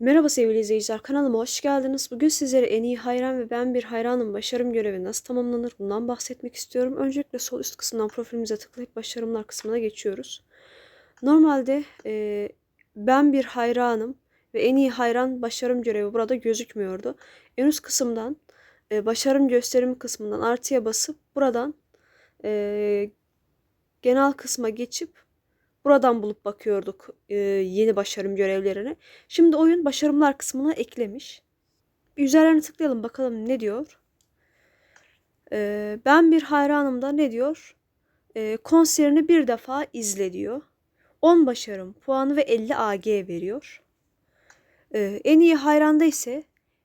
Merhaba sevgili izleyiciler, kanalıma hoş geldiniz. Bugün sizlere en iyi hayran ve ben bir hayranım başarım görevi nasıl tamamlanır bundan bahsetmek istiyorum. Öncelikle sol üst kısımdan profilimize tıklayıp başarımlar kısmına geçiyoruz. Normalde e, ben bir hayranım ve en iyi hayran başarım görevi burada gözükmüyordu. En üst kısımdan e, başarım gösterim kısmından artıya basıp buradan e, genel kısma geçip Buradan bulup bakıyorduk e, yeni başarım görevlerini. Şimdi oyun başarımlar kısmına eklemiş. Bir üzerlerine tıklayalım bakalım ne diyor. E, ben bir hayranımda ne diyor? E, konserini bir defa izle diyor. 10 başarım puanı ve 50 AG veriyor. En iyi hayranda ise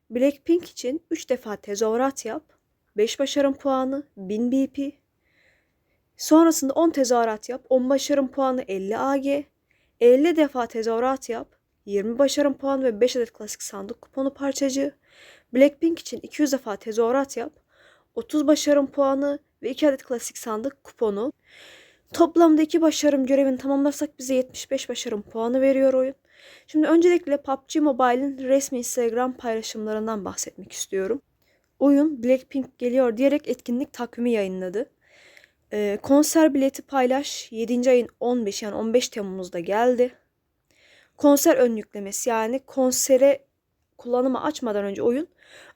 Blackpink için 3 defa tezahürat yap. 5 başarım puanı, 1000 BP, Sonrasında 10 tezahürat yap. 10 başarım puanı 50 AG. 50 defa tezahürat yap. 20 başarım puanı ve 5 adet klasik sandık kuponu parçacı. Blackpink için 200 defa tezahürat yap. 30 başarım puanı ve 2 adet klasik sandık kuponu. Toplamda 2 başarım görevini tamamlarsak bize 75 başarım puanı veriyor oyun. Şimdi öncelikle PUBG Mobile'in resmi Instagram paylaşımlarından bahsetmek istiyorum. Oyun Blackpink geliyor diyerek etkinlik takvimi yayınladı. Ee, konser bileti paylaş 7. ayın 15 yani 15 Temmuz'da geldi. Konser ön yüklemesi yani konsere kullanıma açmadan önce oyun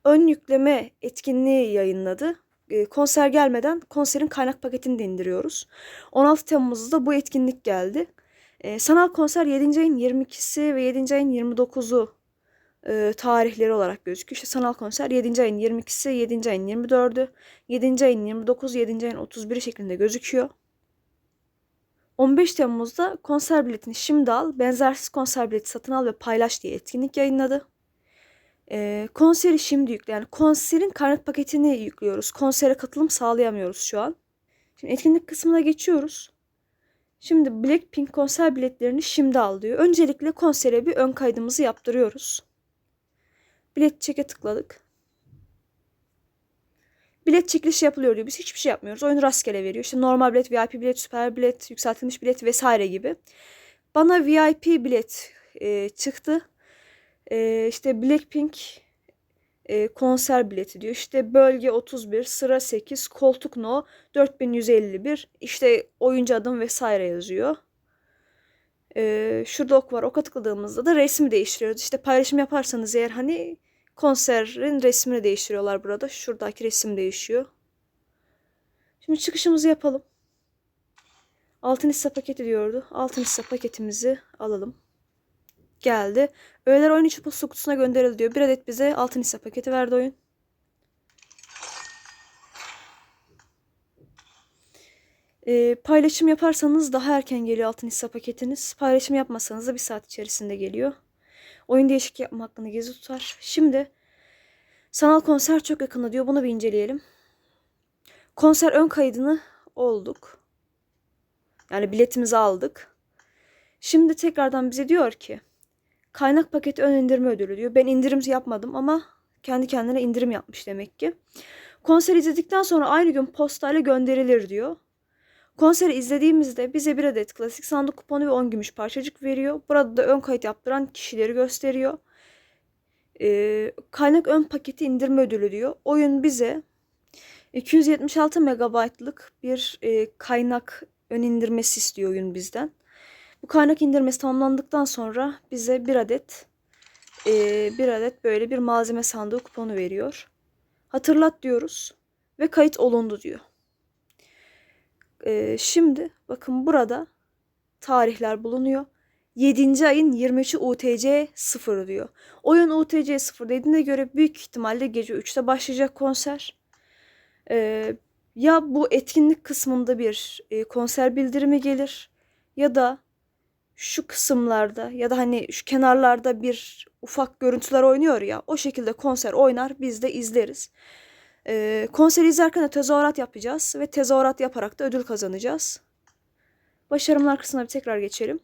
ön yükleme etkinliği yayınladı. Ee, konser gelmeden konserin kaynak paketini de indiriyoruz. 16 Temmuz'da bu etkinlik geldi. Ee, sanal konser 7. ayın 22'si ve 7. ayın 29'u e, tarihleri olarak gözüküyor. İşte sanal konser 7. ayın 22'si, 7. ayın 24'ü, 7. ayın 29, 7. ayın 31'i şeklinde gözüküyor. 15 Temmuz'da konser biletini şimdi al, benzersiz konser bileti satın al ve paylaş diye etkinlik yayınladı. E, konseri şimdi yükle. Yani konserin kaynak paketini yüklüyoruz. Konsere katılım sağlayamıyoruz şu an. Şimdi etkinlik kısmına geçiyoruz. Şimdi Blackpink konser biletlerini şimdi al diyor. Öncelikle konsere bir ön kaydımızı yaptırıyoruz. Bilet çeke tıkladık. Bilet çekilişi yapılıyor diyor. Biz hiçbir şey yapmıyoruz. Oyunu rastgele veriyor. İşte normal bilet, VIP bilet, süper bilet, yükseltilmiş bilet vesaire gibi. Bana VIP bilet e, çıktı. E, işte Blackpink e, konser bileti diyor. İşte bölge 31, sıra 8, koltuk no 4151. İşte oyuncu adım vesaire yazıyor. Ee, şurada ok var. Oka tıkladığımızda da resmi değiştiriyoruz. İşte paylaşım yaparsanız eğer hani konserin resmini değiştiriyorlar burada. Şuradaki resim değişiyor. Şimdi çıkışımızı yapalım. Altın hisse paketi diyordu. Altın hisse paketimizi alalım. Geldi. Öğeler oyun içi posta kutusuna gönderildi diyor. Bir adet bize altın hisse paketi verdi oyun. E, paylaşım yaparsanız daha erken geliyor altın hisse paketiniz. Paylaşım yapmasanız da bir saat içerisinde geliyor. Oyun değişik yapma hakkını gezi tutar. Şimdi sanal konser çok yakında diyor. Bunu bir inceleyelim. Konser ön kaydını olduk. Yani biletimizi aldık. Şimdi tekrardan bize diyor ki kaynak paketi ön indirme ödülü diyor. Ben indirim yapmadım ama kendi kendine indirim yapmış demek ki. Konser izledikten sonra aynı gün postayla gönderilir diyor. Konseri izlediğimizde bize bir adet klasik sandık kuponu ve 10 gümüş parçacık veriyor. Burada da ön kayıt yaptıran kişileri gösteriyor. Ee, kaynak ön paketi indirme ödülü diyor. Oyun bize 276 megabaytlık bir e, kaynak ön indirmesi istiyor oyun bizden. Bu kaynak indirmesi tamamlandıktan sonra bize bir adet e, bir adet böyle bir malzeme sandığı kuponu veriyor. Hatırlat diyoruz ve kayıt olundu diyor. Ee, şimdi bakın burada tarihler bulunuyor. 7. ayın 23'ü UTC 0 diyor. Oyun UTC 0 dediğine göre büyük ihtimalle gece 3'te başlayacak konser. Ee, ya bu etkinlik kısmında bir e, konser bildirimi gelir ya da şu kısımlarda ya da hani şu kenarlarda bir ufak görüntüler oynuyor ya o şekilde konser oynar biz de izleriz. E, konseri izlerken de tezahürat yapacağız ve tezahürat yaparak da ödül kazanacağız. Başarımlar kısmına bir tekrar geçelim.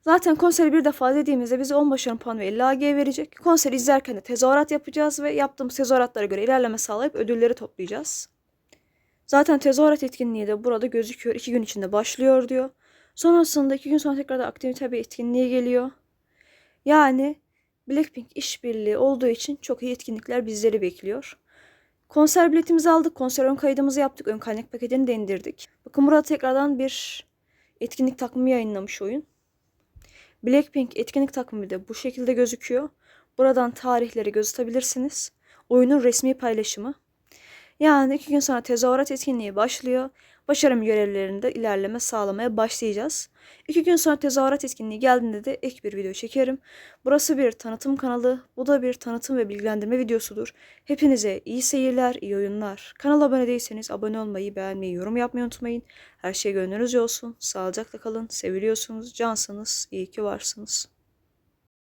Zaten konseri bir defa dediğimizde bize 10 başarım puanı ve 50 AG verecek. Konseri izlerken de tezahürat yapacağız ve yaptığımız tezahüratlara göre ilerleme sağlayıp ödülleri toplayacağız. Zaten tezahürat etkinliği de burada gözüküyor. 2 gün içinde başlıyor diyor. Sonrasında 2 gün sonra tekrar da aktivite bir etkinliğe geliyor. Yani Blackpink işbirliği olduğu için çok iyi etkinlikler bizleri bekliyor. Konser biletimizi aldık. Konser ön kaydımızı yaptık. Ön kaynak paketini de indirdik. Bakın burada tekrardan bir etkinlik takvimi yayınlamış oyun. Blackpink etkinlik takvimi de bu şekilde gözüküyor. Buradan tarihleri gözetebilirsiniz. Oyunun resmi paylaşımı. Yani iki gün sonra tezahürat etkinliği başlıyor. Başarım görevlerinde ilerleme sağlamaya başlayacağız. İki gün sonra tezahürat etkinliği geldiğinde de ek bir video çekerim. Burası bir tanıtım kanalı. Bu da bir tanıtım ve bilgilendirme videosudur. Hepinize iyi seyirler, iyi oyunlar. Kanala abone değilseniz abone olmayı, beğenmeyi, yorum yapmayı unutmayın. Her şey gönlünüzce olsun. Sağlıcakla kalın. Seviliyorsunuz. Cansınız. İyi ki varsınız.